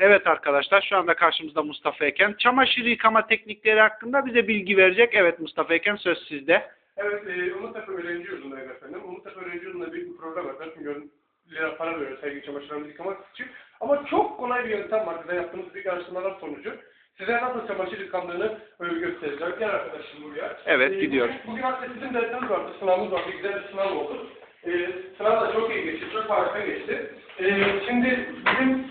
Evet arkadaşlar şu anda karşımızda Mustafa Eken. Çamaşır yıkama teknikleri hakkında bize bilgi verecek. Evet Mustafa Eken söz sizde. Evet, e, Umuttepe Öğrenci Yurdu'ndayım efendim. Umuttepe Öğrenci Yurdu'nda büyük bir program var. 4 milyon lira para veriyor sevgili çamaşırlarımızı yıkamak için. Ama çok kolay bir yöntem var. Bize yaptığımız büyük araştırmalar sonucu. Size nasıl çamaşır yıkandığını e, göstereceğim. Gel arkadaşım buraya. Evet, E, gidiyor. Bugün, bugün aslında sizin dersiniz vardı, sınavımız vardı. Güzel bir sınav oldu. E, sınav da çok iyi geçti, çok harika geçti. E, şimdi bizim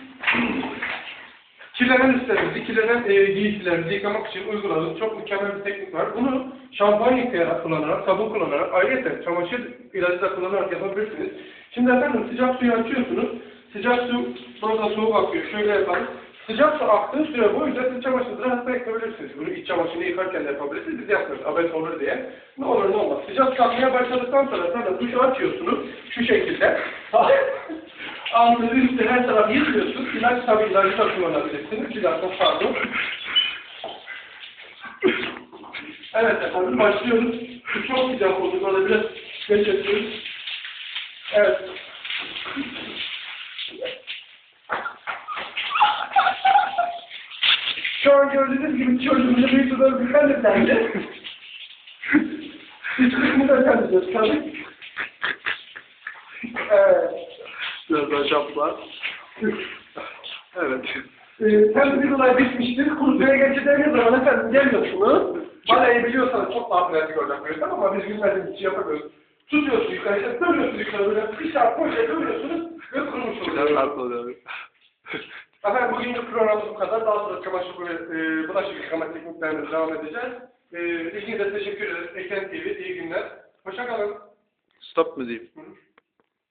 Kirlenen üstlerimizi, kirlenen e, giysilerimizi yıkamak için uyguladığımız çok mükemmel bir teknik var. Bunu şampuan yıkayarak kullanarak, sabun kullanarak, ayrıca çamaşır ilacı da kullanarak yapabilirsiniz. Şimdi efendim sıcak suyu açıyorsunuz. Sıcak su, burada soğuk akıyor. Şöyle yapalım. Sıcak su aktığı süre boyunca siz çamaşırınızı rahatlıkla yıkayabilirsiniz. Bunu iç çamaşırını yıkarken de yapabilirsiniz. Biz yapmıyoruz. Abes olur diye. Ne olur ne olmaz. Sıcak su akmaya başladıktan sonra sonra duşu açıyorsunuz. Şu şekilde. Altını üstü her tarafı yıkıyorsunuz. İlaç tabi ilacı da kullanabilirsiniz. Dakika pardon. Evet efendim başlıyoruz. Bu çok sıcak oldu. Böyle biraz geçiyoruz. Evet. Şu an gördüğünüz gibi çocuğumuzu büyük bir bir efendi. Hiçbirini de temizliyoruz tabii. Evet. Şaplar. Evet. Ee, temizlik olay bitmiştir. Kursuya geçeceğiniz zaman efendim geliyorsunuz. Balayı biliyorsanız çok olacak bir yöntem ama biz bilmediğimiz için yapamıyoruz. Tutuyorsunuz yukarıya, dönüyorsunuz yukarı böyle bir saat boyunca dönüyorsunuz ve Biraz oluyor. farklı oluyor. Efendim bugünkü programımız bu kadar. Daha sonra çamaşır ve e, bulaşık yıkama tekniklerine devam edeceğiz. E, ilginize teşekkür ederiz. Eken TV iyi günler. Hoşça kalın. Stop müziği. Hı hı.